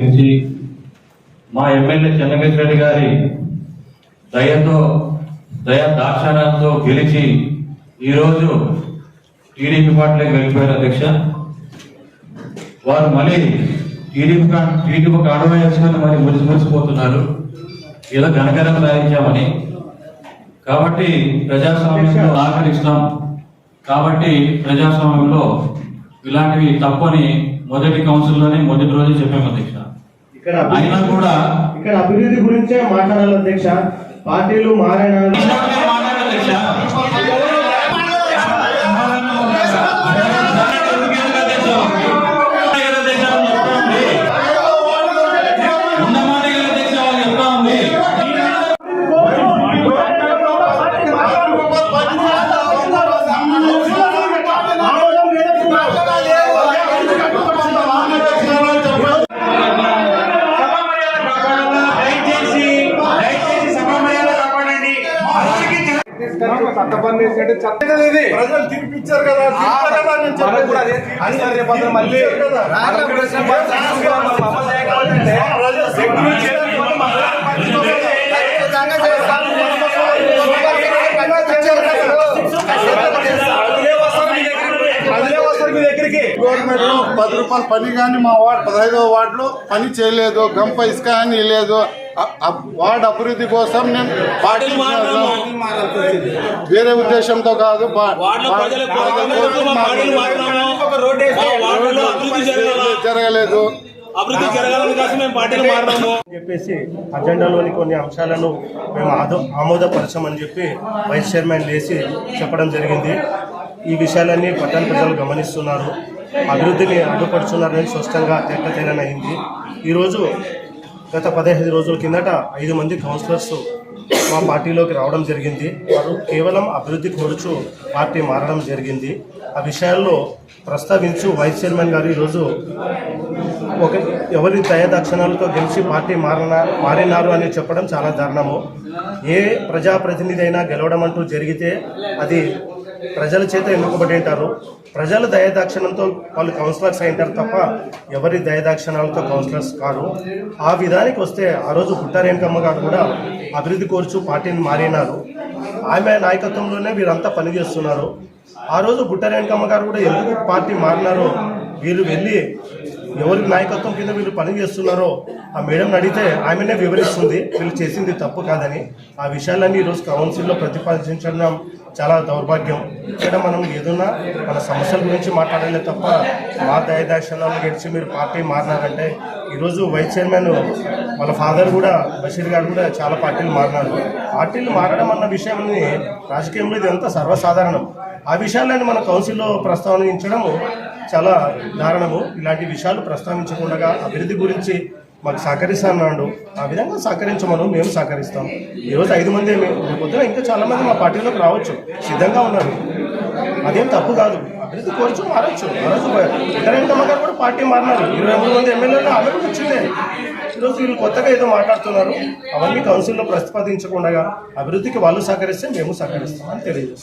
గురించి మా ఎమ్మెల్యే చెన్నకేశ్వర రెడ్డి గారి దయతో దయ దాక్షాణంతో గెలిచి ఈరోజు టీడీపీ పార్టీలోకి వెళ్ళిపోయారు అధ్యక్ష. వారు మళ్ళీ టీడీపీ కా- టీడీపీకి అడవ వేసుకొని మరి మురిసి మురిసిపోతున్నారు. ఏదో ఘనకరం సాధించామని. కాబట్టి ప్రజాస్వామ్యంలో ఆకలిస్తాం. కాబట్టి ప్రజాస్వామ్యంలో ఇలాంటివి తప్పని మొదటి కౌన్సిల్లోనే మొదటి రోజు చెప్పాము అధ్యక్ష. ఇక్కడ అయినా కూడా ఇక్కడ అభివృద్ధి గురించే మాట్లాడాలి అధ్యక్ష. పార్టీలు మారైనా ప్రజలు తీర్పిచ్చారు కదా కదా కదా. ప్రజలు తీర్పిచ్చారు. ప్రజలే వస్తారు మీ దగ్గరికి. గవర్నమెంట్ పది రూపాయల పని కానీ మా వార్డు పదహైదవ వార్డులో పని చేయలేదు గంప ఇసుక అని లేదు. వార్డు అభివృద్ధి కోసం నేను పార్టీ వేరే ఉద్దేశంతో కాదు జరగలేదు. అభివృద్ధి జరగాలని కోసం మేము పార్టీలు మారినాము అని చెప్పేసి అజెండాలోని కొన్ని అంశాలను మేము ఆదో ఆమోదపరచమని చెప్పి వైస్ చైర్మన్ లేచి చెప్పడం జరిగింది. ఈ విషయాలన్నీ పట్టణ ప్రజలు గమనిస్తున్నారు. అభివృద్ధిని అడ్డుపడుతున్నారని స్పష్టంగా తేట తేలనైంది ఈరోజు గత పదహైదు రోజుల కిందట ఐదు మంది కౌన్సిలర్స్ మా పార్టీలోకి రావడం జరిగింది. వారు కేవలం అభివృద్ధి కోరుచు పార్టీ మారడం జరిగింది. ఆ విషయాల్లో ప్రస్తావించు వైస్ చైర్మన్ గారు ఈరోజు ఒక ఎవరి దయదక్షిణాలతో గెలిచి పార్టీ మారన మారినారు అని చెప్పడం చాలా దారుణము. ఏ ప్రజాప్రతినిధి అయినా గెలవడం అంటూ జరిగితే అది ప్రజల చేత ఎన్నుకోబడి ప్రజల దయదాక్షిణంతో వాళ్ళు కౌన్సిలర్స్ అయింటారు తప్ప ఎవరి దయదాక్షిణాలతో కౌన్సిలర్స్ కాదు ఆ విధానికి వస్తే ఆ రోజు పుట్టారేణకమ్మ గారు కూడా అభివృద్ధి కోరుచు పార్టీని మారినారు. ఆమె నాయకత్వంలోనే వీరంతా పనిచేస్తున్నారు. ఆ రోజు బుట్టారేణకమ్మ గారు కూడా ఎందుకు పార్టీ మారినారో? వీళ్ళు వెళ్ళి ఎవరి నాయకత్వం కింద వీళ్ళు పని చేస్తున్నారో ఆ మేడం అడిగితే ఆమెనే వివరిస్తుంది వీళ్ళు చేసింది తప్పు కాదని. ఆ విషయాలన్నీ ఈరోజు కౌన్సిల్లో ప్రతిపాదించడం చాలా దౌర్భాగ్యం. ఇక్కడ మనం ఏదన్నా మన సమస్యల గురించి మాట్లాడలే తప్ప మా దయదాక్షణాలు గెలిచి మీరు పార్టీ మారినారంటే ఈరోజు వైస్ చైర్మన్ వాళ్ళ ఫాదర్ కూడా బషీర్ గారు కూడా చాలా పార్టీలు మారినారు. పార్టీలు మారడం అన్న విషయాన్ని రాజకీయంలో ఇదంతా సర్వసాధారణం. ఆ విషయాలను మన కౌన్సిల్లో ప్రస్తావించడము చాలా దారుణము. ఇలాంటి విషయాలు ప్రస్తావించకుండా అభివృద్ధి గురించి మాకు సహకరిస్తాను ఆ విధంగా సహకరించమను మేము సహకరిస్తాం. ఈరోజు ఐదు మంది రేపు పొద్దున ఇంకా చాలా మంది మా పార్టీలోకి రావచ్చు. సిద్ధంగా ఉన్నారు. అదేం తప్పు కాదు. అభివృద్ధి కోరచ్చు మారచ్చు. ఆ రోజు గారు కూడా పార్టీ మారినారు. ఇరవై మూడు మంది ఎమ్మెల్యేలు ఆమె కూడా వచ్చిందే. ఈరోజు వీళ్ళు కొత్తగా ఏదో మాట్లాడుతున్నారు. అవన్నీ కౌన్సిల్లో ప్రతిపాదించకుండా అభివృద్ధికి వాళ్ళు సహకరిస్తే మేము సహకరిస్తామని తెలియజేస్తాం.